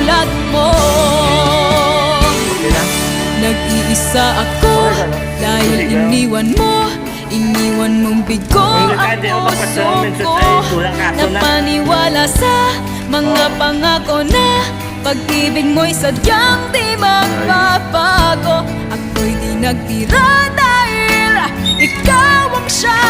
tulad mo. Nag-iisa ako dahil iniwan mo Iniwan mong bigo ang puso ko. Napaniwala sa mga pangako na Pag-ibig mo'y sadyang di magpapago Ako'y di nagtira dahil ikaw ang siya.